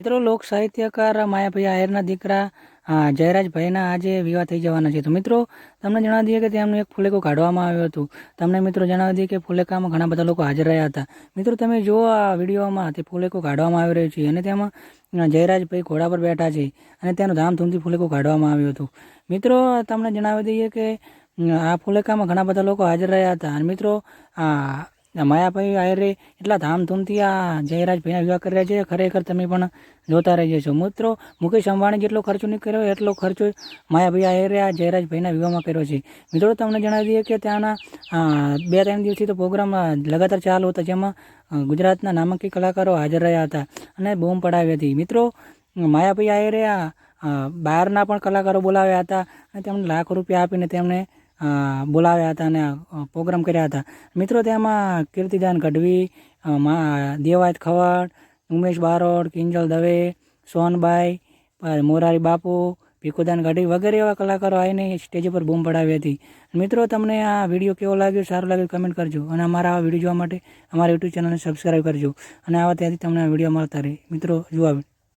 મિત્રો, લોક સાહિત્યકાર માયાભાઈ આયરના દીકરા જયરાજભાઈના આજે વિવાહ થઈ જવાના છે. તો મિત્રો, તમને જણાવી દઈએ કે તેમનું એક ફુલેકો કાઢવામાં આવ્યું હતું. તમને મિત્રો જણાવી દઈએ કે ફુલેકામાં ઘણા બધા લોકો હાજર રહ્યા હતા. મિત્રો, તમે જુઓ આ વિડીયોમાં તે ફુલેકો કાઢવામાં આવી રહ્યું છે અને તેમાં જયરાજભાઈ ઘોડા પર બેઠા છે અને તેનું ધામધૂમથી ફુલેકો કાઢવામાં આવ્યું હતું. મિત્રો, તમને જણાવી દઈએ કે આ ફુલેકામાં ઘણા બધા લોકો હાજર રહ્યા હતા. અને મિત્રો, આ માયાભાઈ આયરે એટલા ધામધૂમથી આ જયરાજભાઈના વિવાહ કરી રહ્યા છે. ખરેખર તમે પણ જોતા રહી જશો મિત્રો મુકેશ અંબાણી જેટલો ખર્ચો નહીં કર્યો એટલો ખર્ચો માયાભાઈ આયરે આ જયરાજભાઈના વિવાહમાં કર્યો છે. મિત્રો તમને જણાવી દઈએ કે ત્યાંના બે ત્રણ દિવસથી તો પ્રોગ્રામ લગાતાર ચાલુ હતો જેમાં ગુજરાતના નામાંકિત કલાકારો હાજર રહ્યા હતા અને બૂમ પડાવી હતી. મિત્રો માયાભાઈ આયરે આ બહારના પણ કલાકારો બોલાવ્યા હતા અને તેમને લાખ રૂપિયા આપીને તેમને અ, બોલાવ્યા હતા અને પ્રોગ્રામ કર્યા હતા. મિત્રો, તેમાં કીર્તિદાન ગઢવી મા, દેવાયત ખવડ, ઉમેશ બારોડ, કિંજલ દવે, સોનબાઈ મોરારી બાપુ, ભીખુદાન ગઢવી વગેરે એવા કલાકારો આવીને સ્ટેજ પર બૂમ પડાવી હતી. મિત્રો, તમને આ વીડિયો કેવો લાગ્યો? સારું લાગ્યું કમેન્ટ કરજો. અને અમારા આવા વીડિયો જોવા માટે અમારા યુટ્યુબ ચેનલને સબસ્ક્રાઈબ કરજો. અને આવા ત્યાંથી તમને વીડિયો મળતા રહે. મિત્રો, જોવા